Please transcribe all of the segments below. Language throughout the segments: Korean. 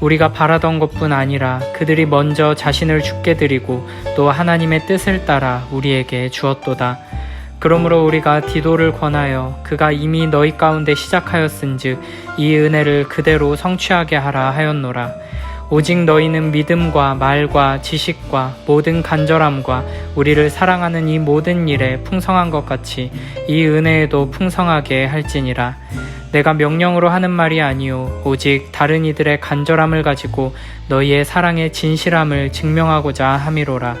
우리가 바라던 것뿐 아니라 그들이 먼저 자신을 죽게 드리고 또 하나님의 뜻을 따라 우리에게 주었도다. 그러므로 우리가 디도를 권하여 그가 이미 너희 가운데 시작하였은즉 이 은혜를 그대로 성취하게 하라 하였노라. 오직 너희는 믿음과 말과 지식과 모든 간절함과 우리를 사랑하는 이 모든 일에 풍성한 것 같이 이 은혜에도 풍성하게 할지니라. 내가 명령으로 하는 말이 아니요 오직 다른 이들의 간절함을 가지고 너희의 사랑의 진실함을 증명하고자 함이로라.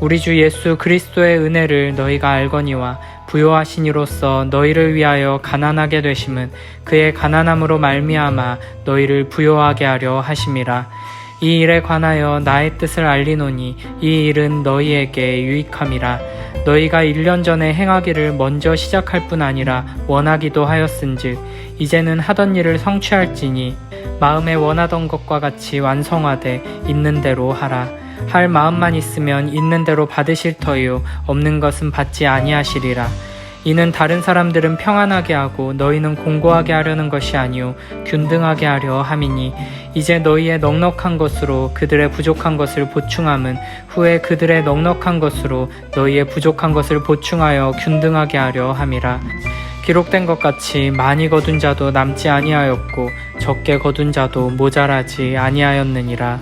우리 주 예수 그리스도의 은혜를 너희가 알거니와 부요하신 이로써 너희를 위하여 가난하게 되심은 그의 가난함으로 말미암아 너희를 부요하게 하려 하심이라. 이 일에 관하여 나의 뜻을 알리노니 이 일은 너희에게 유익함이라. 너희가 1년 전에 행하기를 먼저 시작할 뿐 아니라 원하기도 하였은즉 이제는 하던 일을 성취할지니 마음에 원하던 것과 같이 완성하되 있는 대로 하라. 할 마음만 있으면 있는 대로 받으실 터요 없는 것은 받지 아니하시리라. 이는 다른 사람들은 평안하게 하고 너희는 공고하게 하려는 것이 아니요 균등하게 하려 함이니 이제 너희의 넉넉한 것으로 그들의 부족한 것을 보충함은 후에 그들의 넉넉한 것으로 너희의 부족한 것을 보충하여 균등하게 하려 함이라. 기록된 것 같이 많이 거둔 자도 남지 아니하였고 적게 거둔 자도 모자라지 아니하였느니라.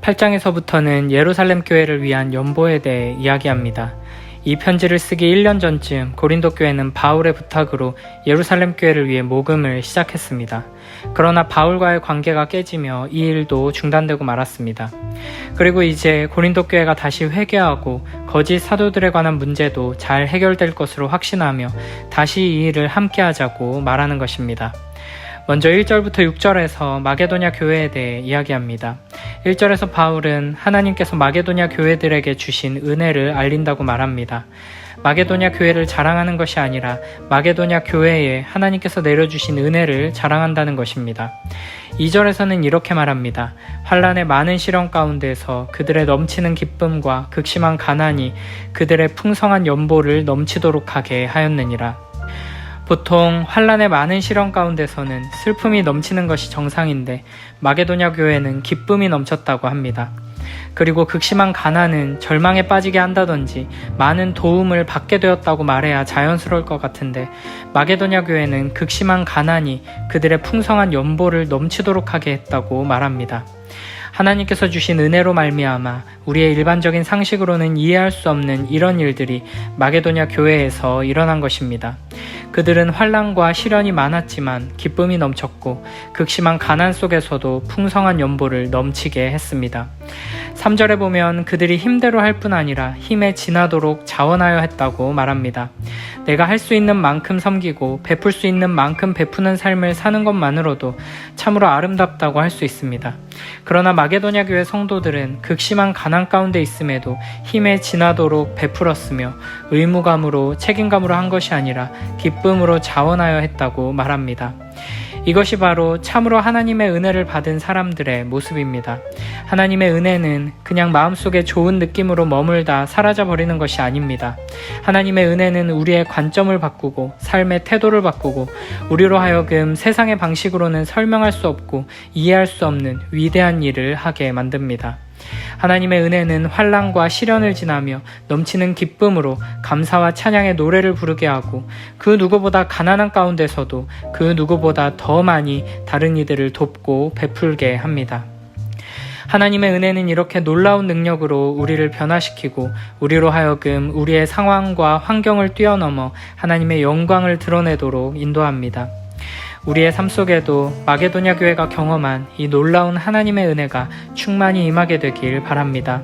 8장에서부터는 예루살렘 교회를 위한 연보에 대해 이야기합니다. 이 편지를 쓰기 1년 전쯤 고린도 교회는 바울의 부탁으로 예루살렘 교회를 위해 모금을 시작했습니다. 그러나 바울과의 관계가 깨지며 이 일도 중단되고 말았습니다. 그리고 이제 고린도 교회가 다시 회개하고 거짓 사도들에 관한 문제도 잘 해결될 것으로 확신하며 다시 이 일을 함께 하자고 말하는 것입니다. 먼저 1절부터 6절에서 마게도냐 교회에 대해 이야기합니다. 1절에서 바울은 하나님께서 마게도냐 교회들에게 주신 은혜를 알린다고 말합니다. 마게도냐 교회를 자랑하는 것이 아니라 마게도냐 교회에 하나님께서 내려주신 은혜를 자랑한다는 것입니다. 2절에서는 이렇게 말합니다. 환란의 많은 시련 가운데서 그들의 넘치는 기쁨과 극심한 가난이 그들의 풍성한 연보를 넘치도록 하게 하였느니라. 보통 환란의 많은 시련 가운데서는 슬픔이 넘치는 것이 정상인데 마게도냐 교회는 기쁨이 넘쳤다고 합니다. 그리고 극심한 가난은 절망에 빠지게 한다든지 많은 도움을 받게 되었다고 말해야 자연스러울 것 같은데 마게도냐 교회는 극심한 가난이 그들의 풍성한 연보를 넘치도록 하게 했다고 말합니다. 하나님께서 주신 은혜로 말미암아 우리의 일반적인 상식으로는 이해할 수 없는 이런 일들이 마게도냐 교회에서 일어난 것입니다. 그들은 환란과 시련이 많았지만 기쁨이 넘쳤고 극심한 가난 속에서도 풍성한 연보를 넘치게 했습니다. 3절에 보면 그들이 힘대로 할 뿐 아니라 힘에 지나도록 자원하여 했다고 말합니다. 내가 할 수 있는 만큼 섬기고 베풀 수 있는 만큼 베푸는 삶을 사는 것만으로도 참으로 아름답다고 할 수 있습니다. 그러나 마게도냐 교회 성도들은 극심한 가난 가운데 있음에도 힘에 지나도록 베풀었으며 의무감으로 책임감으로 한 것이 아니라 기쁨으로 자원하여 했다고 말합니다. 이것이 바로 참으로 하나님의 은혜를 받은 사람들의 모습입니다. 하나님의 은혜는 그냥 마음속에 좋은 느낌으로 머물다 사라져 버리는 것이 아닙니다. 하나님의 은혜는 우리의 관점을 바꾸고 삶의 태도를 바꾸고 우리로 하여금 세상의 방식으로는 설명할 수 없고 이해할 수 없는 위대한 일을 하게 만듭니다. 하나님의 은혜는 환란과 시련을 지나며 넘치는 기쁨으로 감사와 찬양의 노래를 부르게 하고 그 누구보다 가난한 가운데서도 그 누구보다 더 많이 다른 이들을 돕고 베풀게 합니다. 하나님의 은혜는 이렇게 놀라운 능력으로 우리를 변화시키고 우리로 하여금 우리의 상황과 환경을 뛰어넘어 하나님의 영광을 드러내도록 인도합니다. 우리의 삶 속에도 마게도냐 교회가 경험한 이 놀라운 하나님의 은혜가 충만히 임하게 되길 바랍니다.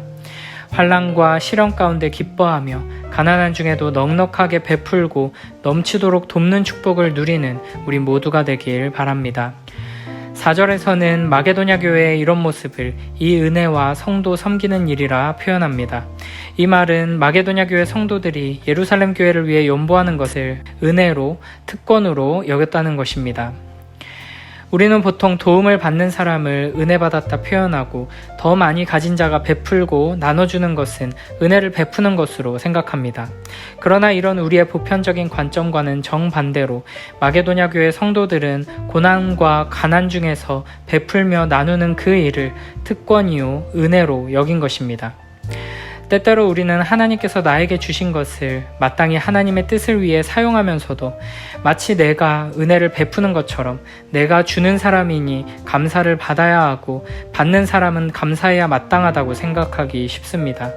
환란과 시련 가운데 기뻐하며 가난한 중에도 넉넉하게 베풀고 넘치도록 돕는 축복을 누리는 우리 모두가 되길 바랍니다. 4절에서는 마게도냐 교회의 이런 모습을 이 은혜와 성도 섬기는 일이라 표현합니다. 이 말은 마게도냐 교회 성도들이 예루살렘 교회를 위해 연보하는 것을 은혜로, 특권으로 여겼다는 것입니다. 우리는 보통 도움을 받는 사람을 은혜 받았다 표현하고 더 많이 가진 자가 베풀고 나눠주는 것은 은혜를 베푸는 것으로 생각합니다. 그러나 이런 우리의 보편적인 관점과는 정반대로 마게도냐 교회 성도들은 고난과 가난 중에서 베풀며 나누는 그 일을 특권이요 은혜로 여긴 것입니다. 때때로 우리는 하나님께서 나에게 주신 것을 마땅히 하나님의 뜻을 위해 사용하면서도 마치 내가 은혜를 베푸는 것처럼 내가 주는 사람이니 감사를 받아야 하고 받는 사람은 감사해야 마땅하다고 생각하기 쉽습니다.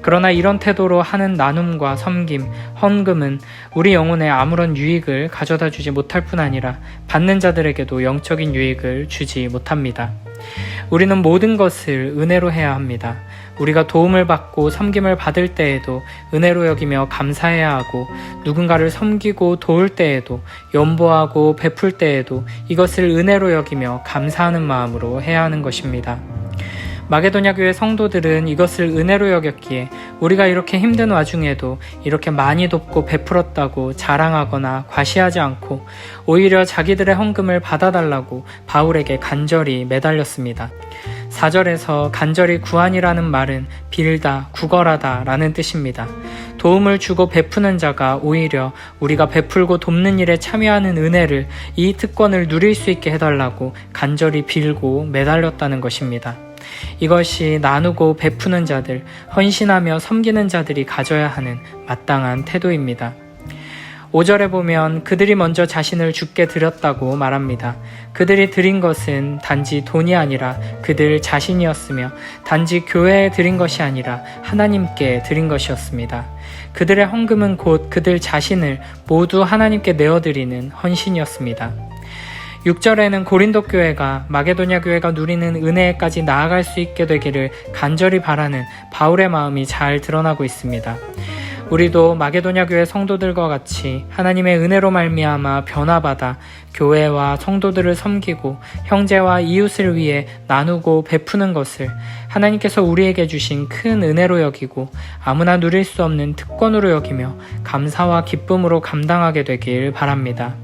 그러나 이런 태도로 하는 나눔과 섬김, 헌금은 우리 영혼에 아무런 유익을 가져다 주지 못할 뿐 아니라 받는 자들에게도 영적인 유익을 주지 못합니다. 우리는 모든 것을 은혜로 해야 합니다. 우리가 도움을 받고 섬김을 받을 때에도 은혜로 여기며 감사해야 하고 누군가를 섬기고 도울 때에도 연보하고 베풀 때에도 이것을 은혜로 여기며 감사하는 마음으로 해야 하는 것입니다. 마게도냐 교회 성도들은 이것을 은혜로 여겼기에 우리가 이렇게 힘든 와중에도 이렇게 많이 돕고 베풀었다고 자랑하거나 과시하지 않고 오히려 자기들의 헌금을 받아달라고 바울에게 간절히 매달렸습니다. 4절에서 간절히 구한이라는 말은 빌다, 구걸하다 라는 뜻입니다. 도움을 주고 베푸는 자가 오히려 우리가 베풀고 돕는 일에 참여하는 은혜를 이 특권을 누릴 수 있게 해달라고 간절히 빌고 매달렸다는 것입니다. 이것이 나누고 베푸는 자들, 헌신하며 섬기는 자들이 가져야 하는 마땅한 태도입니다. 5절에 보면 그들이 먼저 자신을 죽게 드렸다고 말합니다. 그들이 드린 것은 단지 돈이 아니라 그들 자신이었으며 단지 교회에 드린 것이 아니라 하나님께 드린 것이었습니다. 그들의 헌금은 곧 그들 자신을 모두 하나님께 내어드리는 헌신이었습니다. 6절에는 고린도 교회가 마게도냐 교회가 누리는 은혜까지 나아갈 수 있게 되기를 간절히 바라는 바울의 마음이 잘 드러나고 있습니다. 우리도 마게도냐 교회 성도들과 같이 하나님의 은혜로 말미암아 변화받아 교회와 성도들을 섬기고 형제와 이웃을 위해 나누고 베푸는 것을 하나님께서 우리에게 주신 큰 은혜로 여기고 아무나 누릴 수 없는 특권으로 여기며 감사와 기쁨으로 감당하게 되길 바랍니다.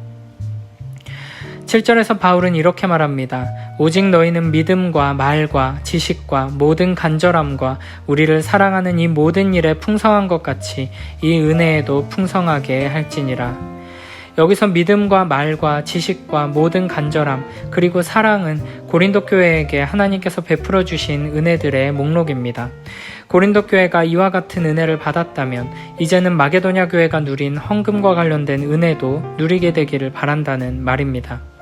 7절에서 바울은 이렇게 말합니다. 오직 너희는 믿음과 말과 지식과 모든 간절함과 우리를 사랑하는 이 모든 일에 풍성한 것 같이 이 은혜에도 풍성하게 할지니라. 여기서 믿음과 말과 지식과 모든 간절함 그리고 사랑은 고린도 교회에게 하나님께서 베풀어 주신 은혜들의 목록입니다. 고린도 교회가 이와 같은 은혜를 받았다면 이제는 마게도냐 교회가 누린 헌금과 관련된 은혜도 누리게 되기를 바란다는 말입니다.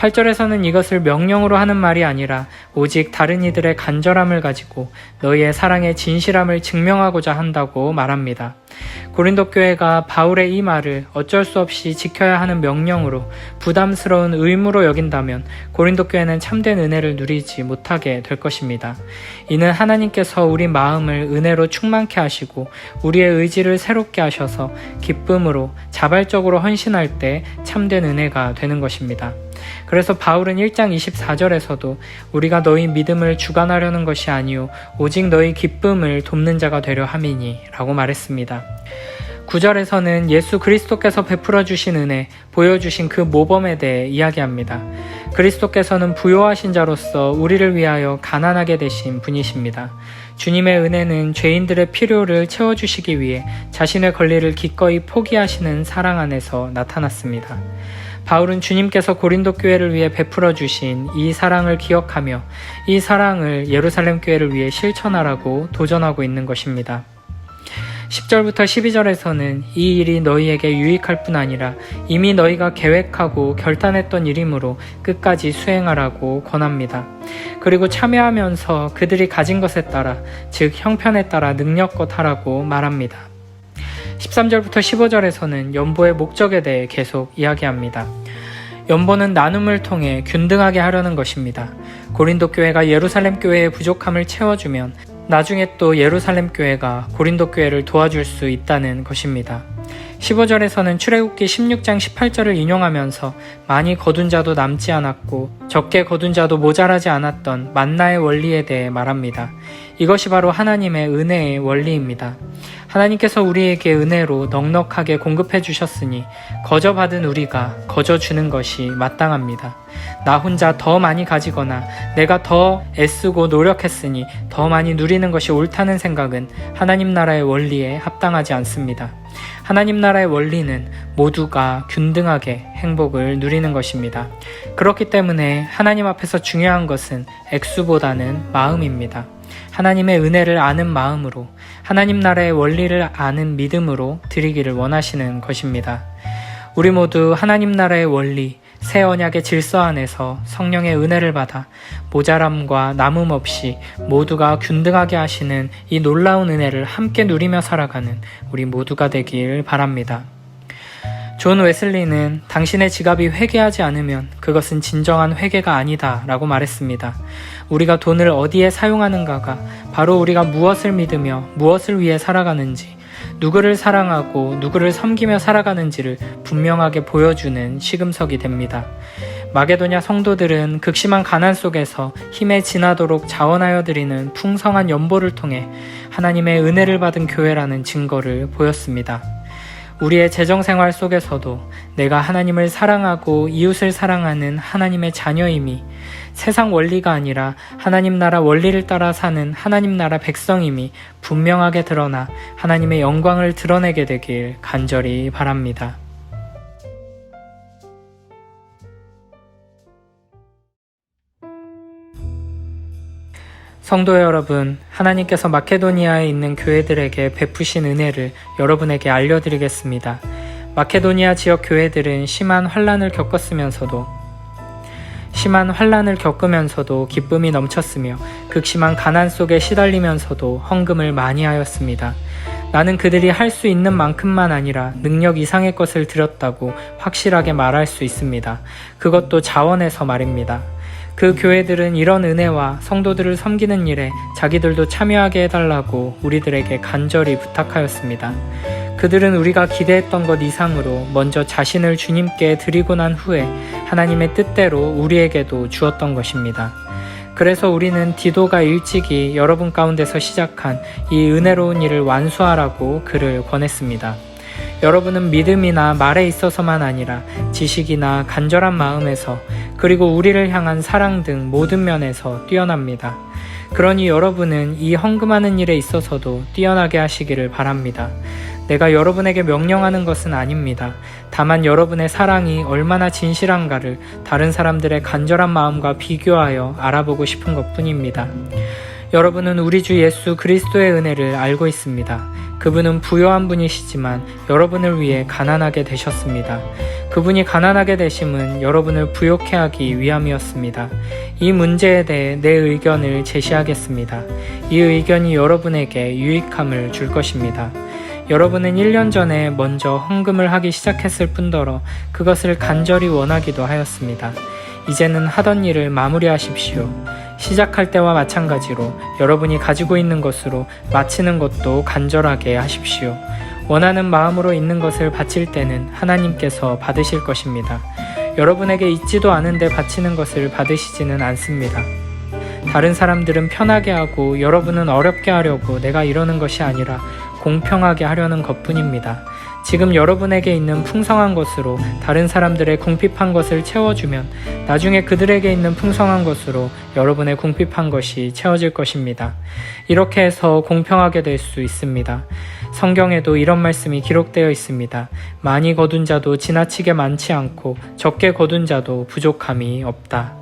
8절에서는 이것을 명령으로 하는 말이 아니라 오직 다른 이들의 간절함을 가지고 너희의 사랑의 진실함을 증명하고자 한다고 말합니다. 고린도 교회가 바울의 이 말을 어쩔 수 없이 지켜야 하는 명령으로 부담스러운 의무로 여긴다면 고린도 교회는 참된 은혜를 누리지 못하게 될 것입니다. 이는 하나님께서 우리 마음을 은혜로 충만케 하시고 우리의 의지를 새롭게 하셔서 기쁨으로 자발적으로 헌신할 때 참된 은혜가 되는 것입니다. 그래서 바울은 1장 24절에서도 우리가 너희 믿음을 주관하려는 것이 아니요 오직 너희 기쁨을 돕는 자가 되려 함이니 라고 말했습니다. 9절에서는 예수 그리스도께서 베풀어 주신 은혜, 보여주신 그 모범에 대해 이야기합니다. 그리스도께서는 부요하신 자로서 우리를 위하여 가난하게 되신 분이십니다. 주님의 은혜는 죄인들의 필요를 채워주시기 위해 자신의 권리를 기꺼이 포기하시는 사랑 안에서 나타났습니다. 바울은 주님께서 고린도 교회를 위해 베풀어 주신 이 사랑을 기억하며 이 사랑을 예루살렘 교회를 위해 실천하라고 도전하고 있는 것입니다. 10절부터 12절에서는 이 일이 너희에게 유익할 뿐 아니라 이미 너희가 계획하고 결단했던 일이므로 끝까지 수행하라고 권합니다. 그리고 참여하면서 그들이 가진 것에 따라, 즉 형편에 따라 능력껏 하라고 말합니다. 13절부터 15절에서는 연보의 목적에 대해 계속 이야기합니다. 연보는 나눔을 통해 균등하게 하려는 것입니다. 고린도 교회가 예루살렘 교회의 부족함을 채워주면 나중에 또 예루살렘 교회가 고린도 교회를 도와줄 수 있다는 것입니다. 15절에서는 출애굽기 16장 18절을 인용하면서 많이 거둔 자도 남지 않았고 적게 거둔 자도 모자라지 않았던 만나의 원리에 대해 말합니다. 이것이 바로 하나님의 은혜의 원리입니다. 하나님께서 우리에게 은혜로 넉넉하게 공급해 주셨으니 거저 받은 우리가 거저 주는 것이 마땅합니다. 나 혼자 더 많이 가지거나 내가 더 애쓰고 노력했으니 더 많이 누리는 것이 옳다는 생각은 하나님 나라의 원리에 합당하지 않습니다. 하나님 나라의 원리는 모두가 균등하게 행복을 누리는 것입니다. 그렇기 때문에 하나님 앞에서 중요한 것은 액수보다는 마음입니다. 하나님의 은혜를 아는 마음으로 하나님 나라의 원리를 아는 믿음으로 드리기를 원하시는 것입니다. 우리 모두 하나님 나라의 원리, 새 언약의 질서 안에서 성령의 은혜를 받아 모자람과 남음 없이 모두가 균등하게 하시는 이 놀라운 은혜를 함께 누리며 살아가는 우리 모두가 되길 바랍니다. 존 웨슬리는 당신의 지갑이 회개하지 않으면 그것은 진정한 회개가 아니다 라고 말했습니다. 우리가 돈을 어디에 사용하는가가 바로 우리가 무엇을 믿으며 무엇을 위해 살아가는지, 누구를 사랑하고 누구를 섬기며 살아가는지를 분명하게 보여주는 시금석이 됩니다. 마게도냐 성도들은 극심한 가난 속에서 힘에 지나도록 자원하여 드리는 풍성한 연보를 통해 하나님의 은혜를 받은 교회라는 증거를 보였습니다. 우리의 재정 생활 속에서도 내가 하나님을 사랑하고 이웃을 사랑하는 하나님의 자녀임이 세상 원리가 아니라 하나님 나라 원리를 따라 사는 하나님 나라 백성임이 분명하게 드러나 하나님의 영광을 드러내게 되길 간절히 바랍니다. 성도 여러분, 하나님께서 마케도니아에 있는 교회들에게 베푸신 은혜를 여러분에게 알려드리겠습니다. 마케도니아 지역 교회들은 심한 환란을 겪었으면서도 심한 환란을 겪으면서도 기쁨이 넘쳤으며 극심한 가난 속에 시달리면서도 헌금을 많이 하였습니다. 나는 그들이 할 수 있는 만큼만 아니라 능력 이상의 것을 드렸다고 확실하게 말할 수 있습니다. 그것도 자원에서 말입니다. 그 교회들은 이런 은혜와 성도들을 섬기는 일에 자기들도 참여하게 해달라고 우리들에게 간절히 부탁하였습니다. 그들은 우리가 기대했던 것 이상으로 먼저 자신을 주님께 드리고 난 후에 하나님의 뜻대로 우리에게도 주었던 것입니다. 그래서 우리는 디도가 일찍이 여러분 가운데서 시작한 이 은혜로운 일을 완수하라고 그를 권했습니다. 여러분은 믿음이나 말에 있어서만 아니라 지식이나 간절한 마음에서 그리고 우리를 향한 사랑 등 모든 면에서 뛰어납니다. 그러니 여러분은 이 헌금하는 일에 있어서도 뛰어나게 하시기를 바랍니다. 내가 여러분에게 명령하는 것은 아닙니다. 다만 여러분의 사랑이 얼마나 진실한가를 다른 사람들의 간절한 마음과 비교하여 알아보고 싶은 것 뿐입니다. 여러분은 우리 주 예수 그리스도의 은혜를 알고 있습니다. 그분은 부여한 분이시지만 여러분을 위해 가난하게 되셨습니다. 그분이 가난하게 되심은 여러분을 부욕해 하기 위함이었습니다. 이 문제에 대해 내 의견을 제시하겠습니다. 이 의견이 여러분에게 유익함을 줄 것입니다. 여러분은 1년 전에 먼저 헌금을 하기 시작했을 뿐더러 그것을 간절히 원하기도 하였습니다. 이제는 하던 일을 마무리하십시오. 시작할 때와 마찬가지로 여러분이 가지고 있는 것으로 마치는 것도 간절하게 하십시오. 원하는 마음으로 있는 것을 바칠 때는 하나님께서 받으실 것입니다. 여러분에게 있지도 않은데 바치는 것을 받으시지는 않습니다. 다른 사람들은 편하게 하고 여러분은 어렵게 하려고 내가 이러는 것이 아니라 공평하게 하려는 것 뿐입니다. 지금 여러분에게 있는 풍성한 것으로 다른 사람들의 궁핍한 것을 채워주면 나중에 그들에게 있는 풍성한 것으로 여러분의 궁핍한 것이 채워질 것입니다. 이렇게 해서 공평하게 될 수 있습니다. 성경에도 이런 말씀이 기록되어 있습니다. 많이 거둔 자도 지나치게 많지 않고 적게 거둔 자도 부족함이 없다.